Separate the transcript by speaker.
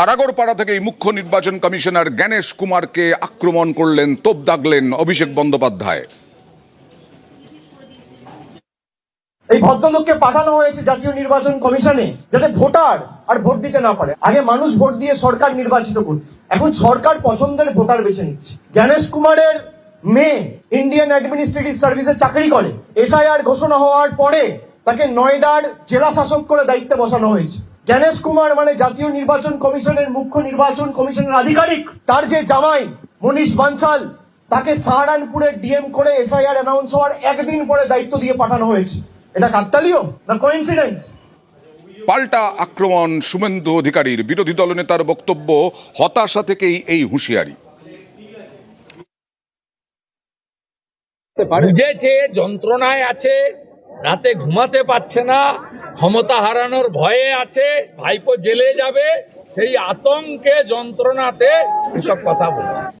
Speaker 1: আরাগরপাড়া থেকে মুখ্য নির্বাচন কমিশনার জ্ঞানেশ কুমারকে আক্রমণ করলেন, তোপ দাগলেন অভিষেক বন্দ্যোপাধ্যায়।
Speaker 2: এই ভদ্রলোককে পাঠানো হয়েছে জাতীয় নির্বাচন কমিশনে যাতে ভোটার আর ভোট দিতে না পারে। আগে মানুষ ভোট দিয়ে সরকার নির্বাচিত করত এখন সরকার পছন্দের ভোটার বেছে নিচ্ছে। জ্ঞানেশ কুমারের মেয়ে ইন্ডিয়ান অ্যাডমিনিস্ট্রেটিভ সার্ভিসে চাকরি করে। এসআইআর ঘোষণা হওয়ার পরে তাকে নয়ডার জেলা শাসক করে দায়িত্বে বসানো হয়েছে। জ্ঞানেশ কুমার মানে জাতীয় নির্বাচন কমিশনের মুখ্য নির্বাচন কমিশনের আধিকারিক। তার যে জামাই মনীষ বানসাল তাকে সাহারানপুরে ডিএম করে এসআইআর অ্যানাউন্স হওয়ার একদিন পরে দায়িত্ব দিয়ে পাঠানো হয়েছে। এটা কাকতালীয় না কোইন্সিডেন্স
Speaker 1: পাল্টা আক্রমণ শুভেন্দু অধিকারীর বিরোধী দলনেতার বক্তব্য হতাশা থেকেই এই হুঁশিয়ারি।
Speaker 3: বুঝেছে যন্ত্রণায় আছে রাতে ঘুমাতে পারছে না, ক্ষমতা হারানোর ভয়ে আছে, ভাইপো জেলে যাবে, সেই আতঙ্কে যন্ত্রণাতে এসব কথা বলছে।